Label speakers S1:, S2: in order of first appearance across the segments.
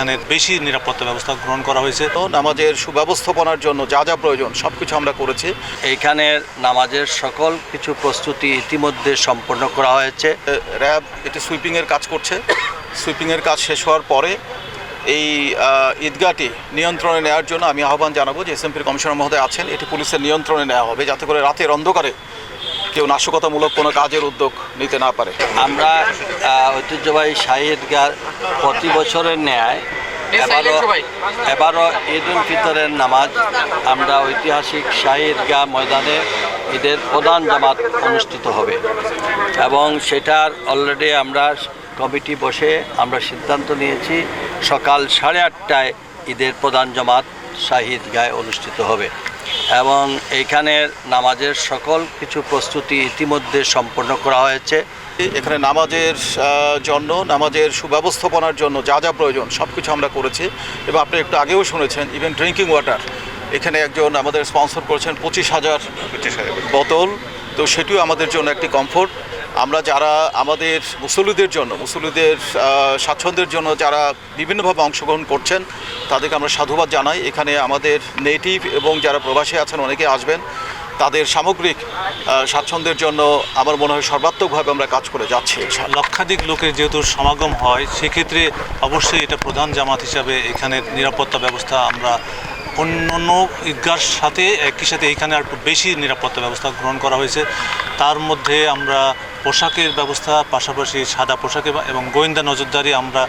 S1: এখানে বেশি নিরাপত্তা ব্যবস্থা গ্রহণ করা হয়েছে।
S2: তো নামাজের সুব্যবস্থাপনার জন্য যা যা প্রয়োজন সব কিছু আমরা করেছি।
S3: এইখানের নামাজের সকল কিছু প্রস্তুতি ইতিমধ্যে সম্পন্ন করা হয়েছে।
S2: র্যাব এটি সুইপিংয়ের কাজ করছে। সুইপিংয়ের কাজ শেষ হওয়ার পরে এই ঈদগাহটি নিয়ন্ত্রণে নেওয়ার জন্য আমি আহ্বান জানাব যে এসএমপির কমিশনার মহোদয় আছেন এটি পুলিশের নিয়ন্ত্রণে নেওয়া হবে যাতে করে রাতের অন্ধকারে কেউ নাশকতামূলক কোনো কাজের উদ্যোগ নিতে না পারে।
S3: আমরা ঐতিহ্যবাহী শাহী ঈদগাহ প্রতি বছরের ন্যায় এবারও এবারও ঈদ উল ফিতরের নামাজ আমরা ঐতিহাসিক শাহী ঈদগাহ ময়দানে ঈদের প্রধান জামাত অনুষ্ঠিত হবে। এবং সেটার অলরেডি আমরা কমিটি বসে আমরা সিদ্ধান্ত নিয়েছি সকাল সাড়ে আটটায় ঈদের প্রধান জামাত শাহী গায়ে অনুষ্ঠিত হবে। এবং এইখানের নামাজের সকল কিছু প্রস্তুতি ইতিমধ্যে সম্পন্ন করা হয়েছে।
S2: এখানে নামাজের জন্য নামাজের সুব্যবস্থাপনার জন্য যা যা প্রয়োজন সব কিছু আমরা করেছি। এবং আপনি একটু আগেও শুনেছেন ইভেন ড্রিঙ্কিং ওয়াটার এখানে একজন আমাদের স্পন্সর করেছেন পঁচিশ হাজার বোতল। তো সেটিও আমাদের জন্য একটি কমফোর্ট আমরা যারা আমাদের মুসল্লিদের জন্য, মুসল্লিদের স্বাচ্ছন্দ্যের জন্য যারা বিভিন্নভাবে অংশগ্রহণ করছেন, তাদেরকে আমরা সাধুবাদ জানাই। এখানে আমাদের নেটিভ এবং যারা প্রবাসী আছেন, অনেকে আসবেন, তাদের সামগ্রিক স্বাচ্ছন্দ্যের জন্য আমার মনে হয় সর্বাত্মকভাবে আমরা কাজ করে যাচ্ছি
S1: লক্ষাধিক লোকের যেহেতু সমাগম হয়, সেক্ষেত্রে অবশ্যই এটা প্রধান জামাত হিসাবে এখানের নিরাপত্তা ব্যবস্থা আমরা অন্য অন্য ঈদগার সাথে, একই সাথে এখানে আর একটু বেশি নিরাপত্তা ব্যবস্থা গ্রহণ করা হয়েছে। তার মধ্যে আমরা পোশাকের ব্যবস্থা, পাশাপাশি সাদা পোশাকে এবং গোয়েন্দা নজরদারি আমরা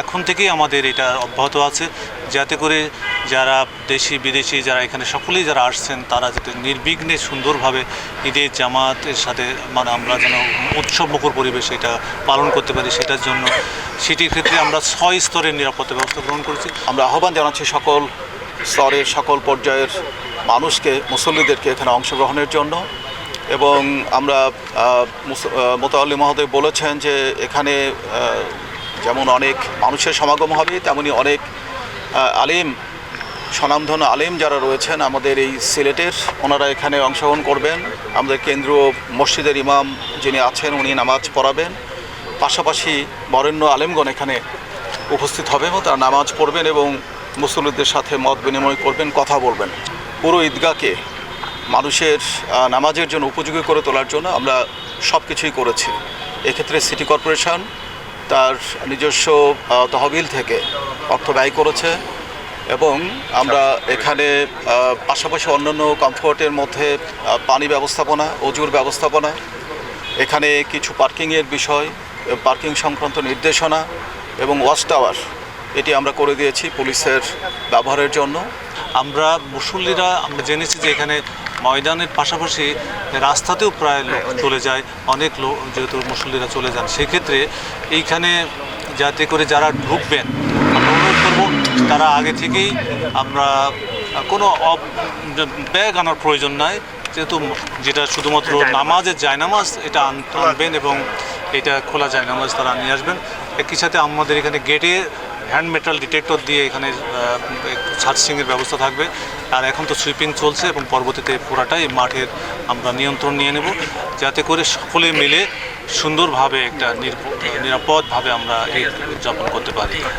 S1: এখন থেকেই আমাদের এটা অব্যাহত আছে। যাতে করে যারা দেশি, বিদেশি যারা এখানে সকলেই যারা আসছেন, তারা যাতে নির্বিঘ্নে সুন্দরভাবে ঈদের জামাতের সাথে মানে আমরা যেন উৎসব মুখর পরিবেশ এটা পালন করতে পারি সেটার জন্য। সেটির ক্ষেত্রে আমরা ছয় স্তরের নিরাপত্তা ব্যবস্থা গ্রহণ করেছি।
S2: আমরা আহ্বান জানাচ্ছি সকল স্তরের সকল পর্যায়ের মানুষকে, মুসল্লিদেরকে এখানে অংশগ্রহণের জন্য এবং আমরা মোতাল্লি মহোদয় বলেছেন যে এখানে যেমন অনেক মানুষের সমাগম হবে, তেমনি অনেক আলিম, স্বনামধন্য আলিম যারা রয়েছেন আমাদের এই সিলেটের, ওনারা এখানে অংশগ্রহণ করবেন। আমাদের কেন্দ্রীয় মসজিদের ইমাম যিনি আছেন, উনি নামাজ পড়াবেন। পাশাপাশি বরেণ্য আলেমগণ এখানে উপস্থিত হবে এবং তারা নামাজ পড়বেন এবং মুসল্লিদের সাথে মত বিনিময় করবেন, কথা বলবেন। পুরো ঈদগাহকে মানুষের নামাজের জন্য উপযোগী করে তোলার জন্য আমরা সব কিছুই করেছি। এক্ষেত্রে সিটি কর্পোরেশন তার নিজস্ব তহবিল থেকে অর্থ ব্যয় করেছে এবং আমরা এখানে পাশাপাশি অন্যান্য কমফোর্টের মধ্যে পানি ব্যবস্থাপনা, অজুর ব্যবস্থাপনা, এখানে কিছু পার্কিংয়ের বিষয়, পার্কিং সংক্রান্ত নির্দেশনা এবং ওয়াচ টাওয়ার এটি আমরা করে দিয়েছি পুলিশের ব্যবহারের জন্য।
S1: আমরা মুসল্লিরা আমরা জেনেছি যে এখানে ময়দানের পাশাপাশি রাস্তাতেও প্রায় লোক চলে যায় অনেক লোক যেহেতু মুসল্লিরা চলে যান। সেক্ষেত্রে এইখানে যাতে করে যারা ঢুকবেন আমরা অনুরোধ করব তারা আগে থেকেই আমরা কোনো ব্যাগ আনার প্রয়োজন নাই। যেহেতু যেটা শুধুমাত্র নামাজের জায়নামাজ এটা আন- আনবেন এবং এটা খোলা জায়নামাজ তারা নিয়ে আসবেন। একই সাথে আমাদের এখানে গেটে হ্যান্ড মেটাল ডিটেক্টর দিয়ে এখানে সার্চিংয়ের ব্যবস্থা থাকবে। আর এখন তো সুইপিং চলছে এবং পরবর্তীতে পুরাটাই মাঠের আমরা নিয়ন্ত্রণ নিয়ে নেব, যাতে করে সকলে মিলে সুন্দরভাবে একটা নিরাপ- নিরাপদভাবে আমরা এই উদযাপন করতে পারি।